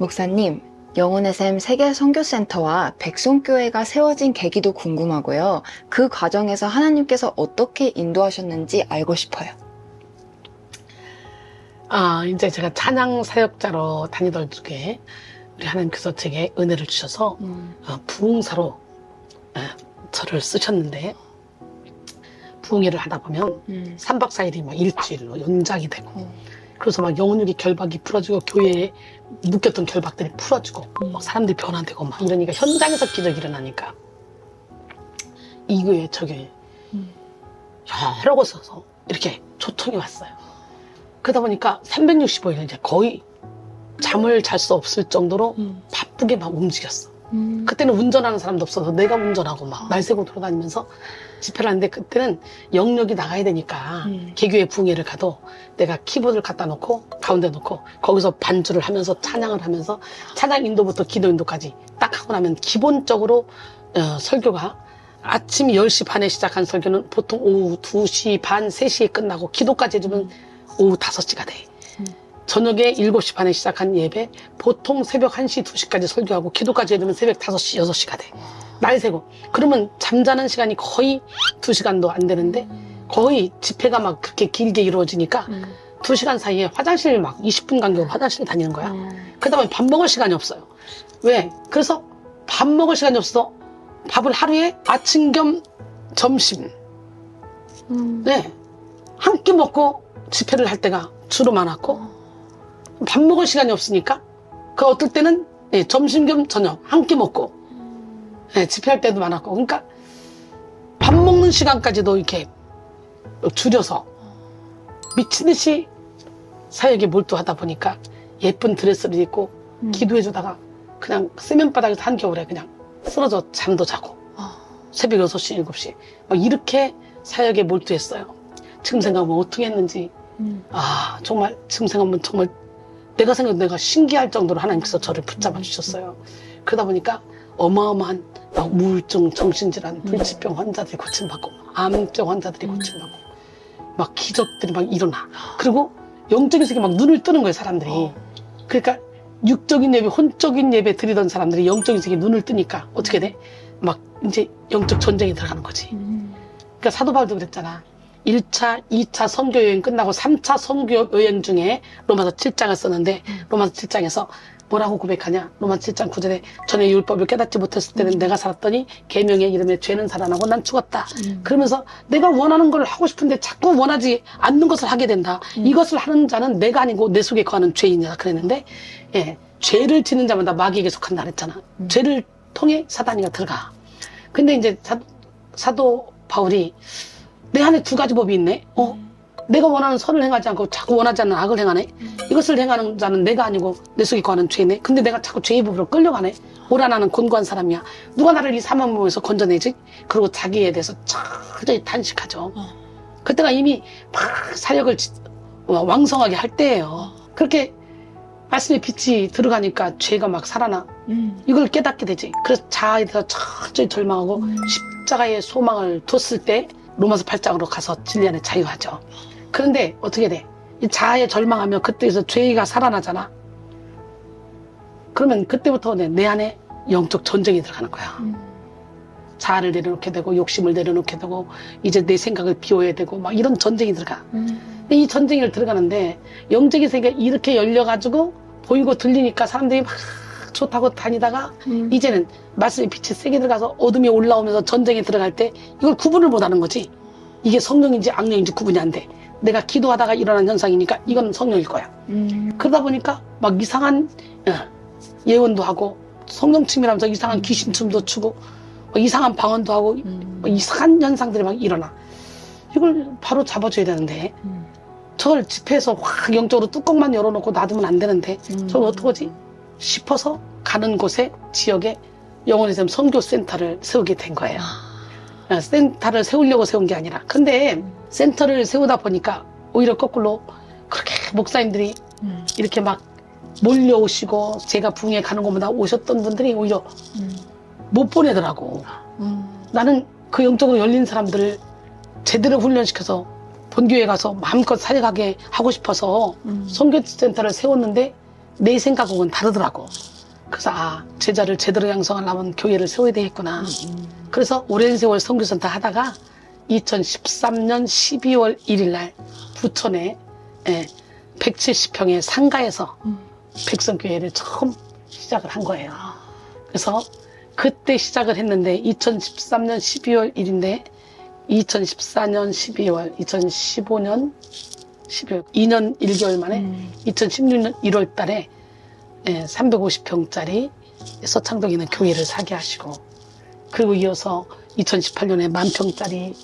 목사님, 영혼의 샘 세계 선교센터와 백송교회가 세워진 계기도 궁금하고요. 그 과정에서 하나님께서 어떻게 인도하셨는지 알고 싶어요. 아, 이제 제가 찬양 사역자로 다니던 중에 우리 하나님께서 제게 은혜를 주셔서 어, 부흥사로 어, 저를 쓰셨는데 부흥회를 하다 보면 음. 3박 4일이 막 일주일로 연장이 되고 어. 그래서 막 영혼육의 결박이 풀어지고 교회에 묶였던 결박들이 풀어지고 음. 막 사람들이 변화되고 막 이러니까 현장에서 기적이 일어나니까 이 교회 저 교회 음. 여러 곳에서 이렇게 초청이 왔어요. 그러다 보니까 365일 이제 거의 잠을 잘 수 없을 정도로 음. 바쁘게 막 움직였어. 음. 그때는 운전하는 사람도 없어서 내가 운전하고 막날 새고 돌아다니면서 집회를 하는데 그때는 영역이 나가야 되니까 음. 개교회 붕회를 가도 내가 키보드를 갖다 놓고 가운데 놓고 거기서 반주를 하면서 찬양을 하면서 찬양 인도부터 기도 인도까지 딱 하고 나면 기본적으로 어, 설교가 아침 10시 반에 시작한 설교는 보통 오후 2시 반, 3시에 끝나고 기도까지 해주면 오후 5시가 돼. 음. 저녁에 7시 반에 시작한 예배 보통 새벽 1시, 2시까지 설교하고 기도까지 해주면 새벽 5시, 6시가 돼. 날 새고. 그러면 잠자는 시간이 거의 2시간도 안 되는데 거의 집회가 막 그렇게 길게 이루어지니까 음. 두 시간 사이에 화장실 막 20분 간격으로 화장실 다니는 거야. 음. 그 다음에 밥 먹을 시간이 없어요. 왜? 그래서 밥 먹을 시간이 없어. 밥을 하루에 아침 겸 점심. 음. 네. 한 끼 먹고 집회를 할 때가 주로 많았고, 밥 먹을 시간이 없으니까, 그 어떨 때는 네, 점심 겸 저녁 한 끼 먹고, 네, 집회할 때도 많았고. 그러니까 밥 먹는 시간까지도 이렇게 줄여서 미친 듯이 사역에 몰두하다 보니까 예쁜 드레스를 입고 음. 기도해주다가 그냥 세면바닥에서 한겨울에 그냥 쓰러져 잠도 자고 아. 새벽 6시, 7시 막 이렇게 사역에 몰두했어요. 지금 생각하면 어떻게 했는지 음. 아 정말 지금 생각하면 정말 내가 생각 내가 신기할 정도로 하나님께서 저를 붙잡아 주셨어요. 그러다 보니까 어마어마한 막 우울증, 정신질환, 불치병 환자들이 고침받고 암증 환자들이 음. 고침받고 막 기적들이 막 일어나. 그리고 영적인 세계 막 눈을 뜨는 거예요 사람들이. 어. 그러니까 육적인 예배, 혼적인 예배 드리던 사람들이 영적인 세계 눈을 뜨니까 어떻게 돼? 막 이제 영적 전쟁이 들어가는 거지. 음. 그러니까 사도 바울도 그랬잖아. 1차, 2차 선교 여행 끝나고 3차 선교 여행 중에 로마서 7장을 썼는데 음. 로마서 7장에서 뭐라고 고백하냐? 로마서 7장 9절에 전에 율법을 깨닫지 못했을 때는 내가 살았더니 계명의 이름에 죄는 살아나고 난 죽었다. 음. 그러면서 내가 원하는 걸 하고 싶은데 자꾸 원하지 않는 것을 하게 된다. 음. 이것을 하는 자는 내가 아니고 내 속에 거하는 죄인이다. 그랬는데, 예, 죄를 지는 자마다 마귀에게 속한다 그랬잖아. 음. 죄를 통해 사단이가 들어가. 근데 이제 사, 사도 바울이 내 안에 두 가지 법이 있네. 어, 내가 원하는 선을 행하지 않고 자꾸 원하지 않는 악을 행하네. 이것을 행하는 자는 내가 아니고 내 속에 거하는 죄네. 근데 내가 자꾸 죄의 법으로 끌려가네. 오라 나는 곤고한 사람이야. 누가 나를 이 사망 몸에서 건져내지? 그리고 자기에 대해서 철저히 단식하죠. 어. 그때가 이미 막 사력을 지- 어, 왕성하게 할 때예요. 그렇게 말씀의 빛이 들어가니까 죄가 막 살아나. 음. 이걸 깨닫게 되지. 그래서 자아에 대해서 철저히 절망하고 음. 십자가의 소망을 뒀을 때 로마서 8장으로 가서 진리 안에 자유하죠. 그런데 어떻게 돼? 이 자아에 절망하면 그때에서 죄가 살아나잖아. 그러면 그때부터 내, 내 안에 영적 전쟁이 들어가는 거야. 음. 자아를 내려놓게 되고 욕심을 내려놓게 되고 이제 내 생각을 비워야 되고 막 이런 전쟁이 들어가. 음. 근데 이 전쟁을 들어가는데 영적인 세계가 이렇게 열려가지고 보이고 들리니까 사람들이 막 좋다고 다니다가 음. 이제는 말씀의 빛이 세게 들어가서 어둠이 올라오면서 전쟁에 들어갈 때 이걸 구분을 못 하는 거지. 이게 성령인지 악령인지 구분이 안 돼. 내가 기도하다가 일어난 현상이니까 이건 성령일 거야. 음. 그러다 보니까 막 이상한 어, 예언도 하고 성령 춤이라면서 이상한 귀신 춤도 추고 뭐 이상한 방언도 하고 음. 뭐 이상한 현상들이 막 일어나. 이걸 바로 잡아줘야 되는데 음. 저걸 집회에서 확 영적으로 뚜껑만 열어놓고 놔두면 안 되는데 음. 저걸 어떡하지? 싶어서 가는 곳에 지역에 영원의 샘 선교센터를 세우게 된 거예요. 어, 센터를 세우려고 세운 게 아니라. 근데 센터를 세우다 보니까 오히려 거꾸로 그렇게 목사님들이 음. 이렇게 막 몰려오시고 제가 부흥에 가는 곳마다 오셨던 분들이 오히려 음. 못 보내더라고. 음. 나는 그 영적으로 열린 사람들을 제대로 훈련시켜서 본교회 가서 마음껏 사역하게 하고 싶어서 음. 선교센터를 세웠는데 내 생각하고는 다르더라고. 그래서 아 제자를 제대로 양성하려면 교회를 세워야 되겠구나. 그래서 오랜 세월 선교센터 하다가 2013년 12월 1일 날 부천에 예, 170평의 상가에서 백성교회를 처음 시작을 한 거예요. 그래서 그때 시작을 했는데 2013년 12월 1일인데 2014년 12월, 2015년 12월, 2년 1개월 만에 2016년 1월 달에 350평짜리 서창동에 있는 교회를 사게 하시고 그리고 이어서 2018년에 만 평짜리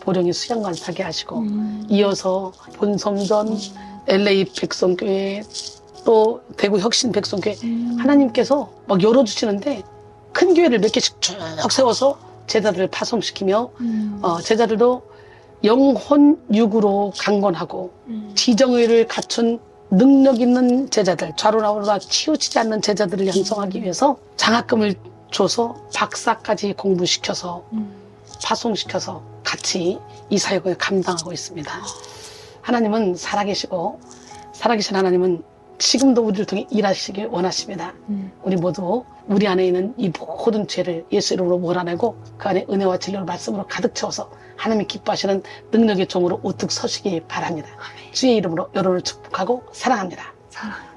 보령의 수양관 사게 하시고 이어서 본섬전 LA 백성교회 또 대구 혁신 백성교회 하나님께서 막 열어주시는데 큰 교회를 몇 개씩 쭉 세워서 제자들을 파송시키며 어, 제자들도 영혼 육으로 강건하고 지정의를 갖춘 능력 있는 제자들, 좌로나오라 치우치지 않는 제자들을 양성하기 위해서 장학금을 줘서 박사까지 공부시켜서 파송시켜서 같이 이 사역을 감당하고 있습니다. 하나님은 살아계시고 살아계신 하나님은 지금도 우리를 통해 일하시길 원하십니다. 우리 모두 우리 안에 있는 이 모든 죄를 예수 이름으로 몰아내고 그 안에 은혜와 진리로 말씀으로 가득 채워서 하나님이 기뻐하시는 능력의 종으로 우뚝 서시기 바랍니다. 주의 이름으로 여러분을 축복하고 사랑합니다. 사랑.